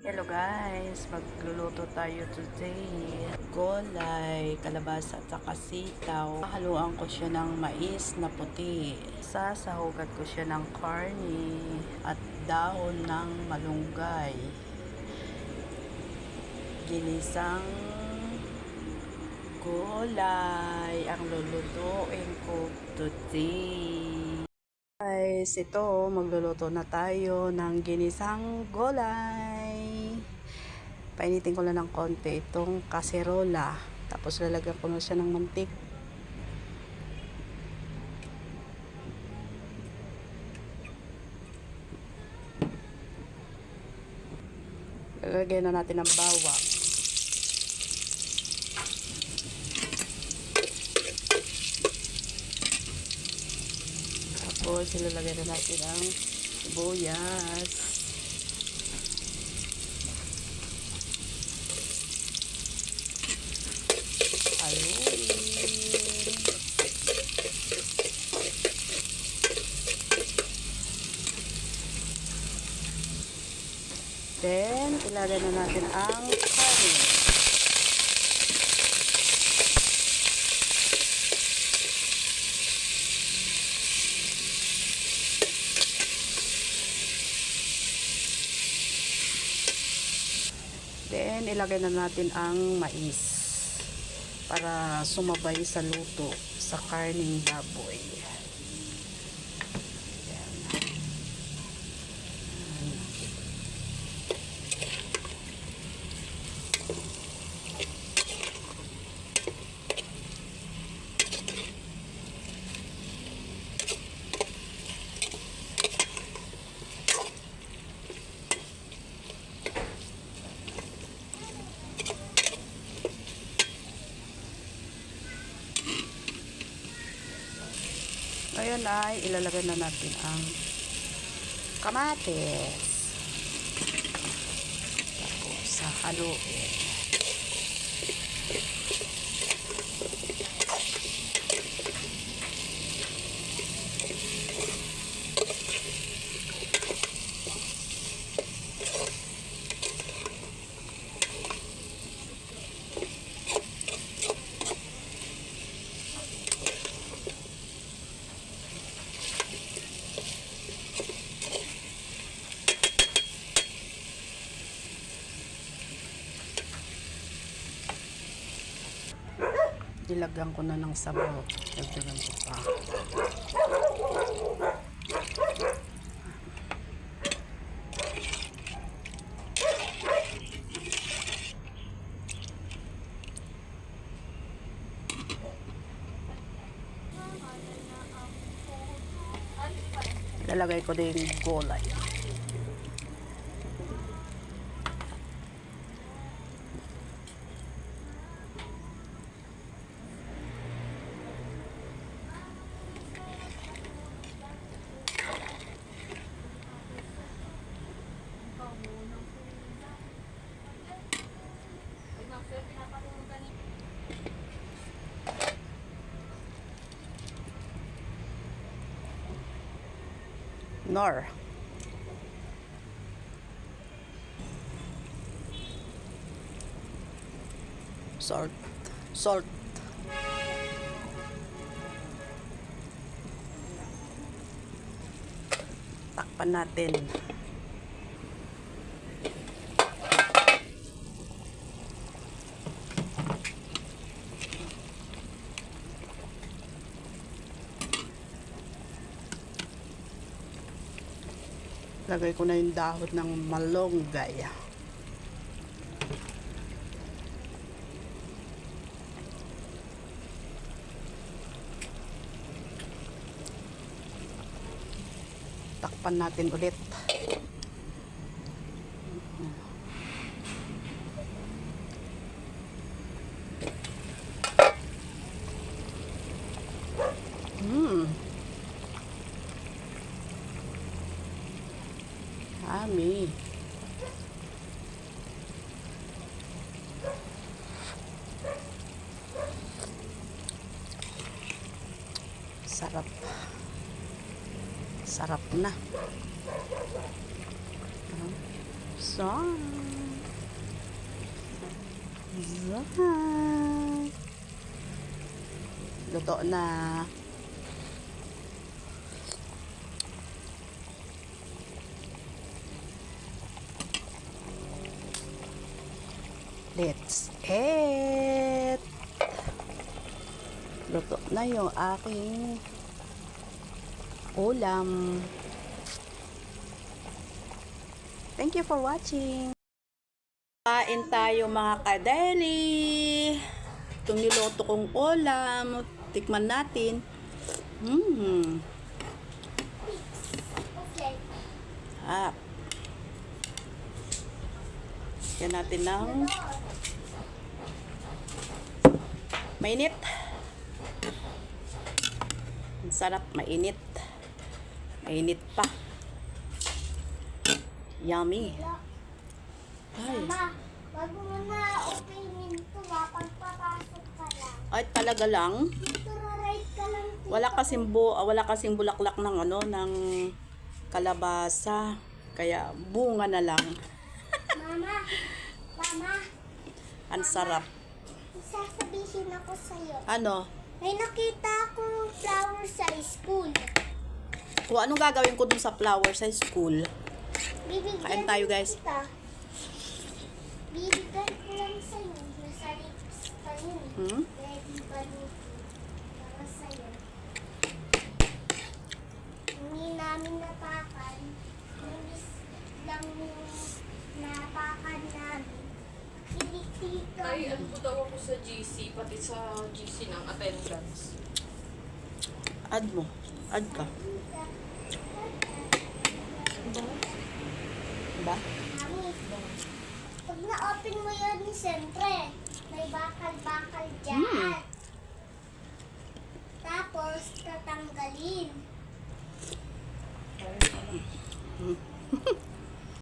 Hello guys, magluluto tayo today. Gulay, kalabasa at saka sitaw. Haluan ko siya ng mais na puti. Sasahugat ko siya ng karni at dahon ng malunggay. Ginisang gulay ang lulutuin ko today. Guys, ito magluluto na tayo ng ginisang gulay. Painitin ko lang ng konti itong kaserola. Tapos lalagyan ko na siya ng mantik. Lalagyan na natin ng bawang. Tapos, ilalagay na natin ang sibuyas. Haluin. Then, ilagay na natin ang karne. Then, ilagay na natin ang mais para sumabay sa luto sa karning baboy. Ngayon ay ilalagay na natin ang kamatis. Tapos sa haluin. Dilagyan ko na ng sabaw. Dagdagan ko pa. Lalagay ko din gulay. Nor. Salt. Salt. Takpan natin. Lagay ko na yung dahon ng malunggay. Takpan natin ulit. Mmm. Yummy. Sarap. Sarap na. Zan. Zan. Luto na. Let's eat. Luto na yung aking ulam. Thank you for watching. Kain tayo mga kadeli. Itong niloto kong ulam. Tikman natin. Mmm. Ah. Yan natin ng mainit. Ang sarap, mainit. Mainit pa. Yummy. Ay, Mama, wag mo na openin to ha. Pagpapasok ka lang. ay talaga lang. Dito right ka lang. dito. Wala kasing bu ah, wala kasing bulaklak ng ano ng kalabasa. Kaya bunga na lang. Mama, Mama, Ang sarap. sasabihin ako sa'yo. Ano? May nakita akong flower sa school. Kung anong gagawin ko dun sa flower sa school? Bibigyan Kain tayo, guys. Kita. Bibigyan ko lang sa'yo. Nasa lips pa yun. Hmm? Ready ba ni para sa'yo? Hindi namin napakan. Inis lang yung napakan namin. Kinikita. Ay, ano po daw ako sa GC, pati sa GC ng attendance. Add mo. Add ka. Diba? Pag na-open mo yun ni may bakal-bakal dyan. Hmm. Tapos, tatanggalin. Hmm.